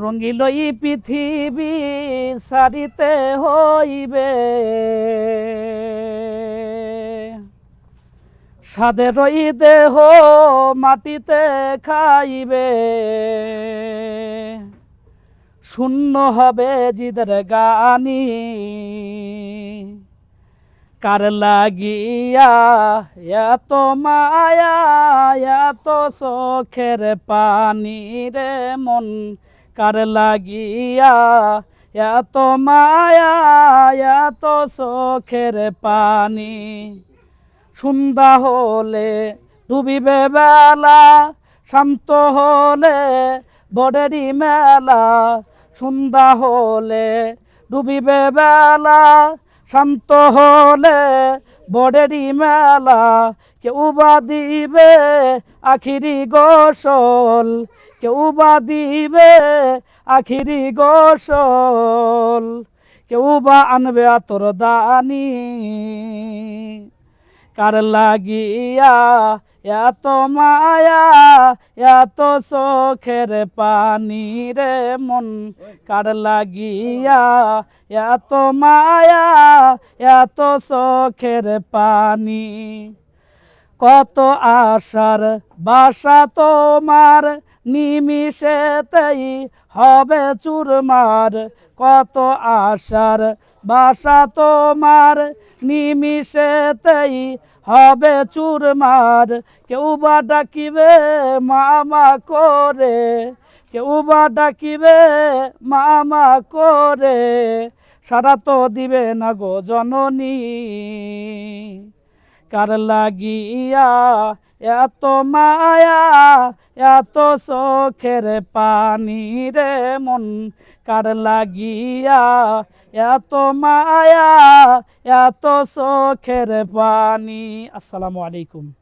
রঙ্গিল ই পৃথিবী সারিতে হইবে। সাদের দেহ মাটিতে খাইবে। শূন্য হবে জিদের গানি। কার লাগিয়া এত মায়া, এত চোখের পানি রে মন কার লাগিয়া? এত মায়া, এত চোখের পানি। সন্ধ্যা হলে ডুবিবে বেলা, শান্ত হলে বডেরি মেলা। সন্ধ্যা হলে ডুবিবে বেলা, শান্ত হলে বডেরি মেলা, কেউ উবা দিবে আখিরি গোসল, কেউ উবা দিবে আখিরি গোসল, কেউ উবা আনবে আতর দানি। কার লাগিয়া এত মায়া, এত চোখের পানি রে মন কার লাগিয়া? এত মায়া, এত চোখের পানি। কত আশার বাসা তোমার নিমিষেতেই হবে চুরমার, কত আশার বাসা তোমার। নিমিষেতেই হবে চুরমার, কেউ বা ডাকিবে মামা করে। কেউ বা ডাকিবে মামা করে, সারা তো দিবে না গো জননী। কার লাগিয়া এত মায়া, এত চোখের পানি রে মন কার লাগিয়া। এত মায়া, এত চোখের পানি। আসসালামু আলাইকুম।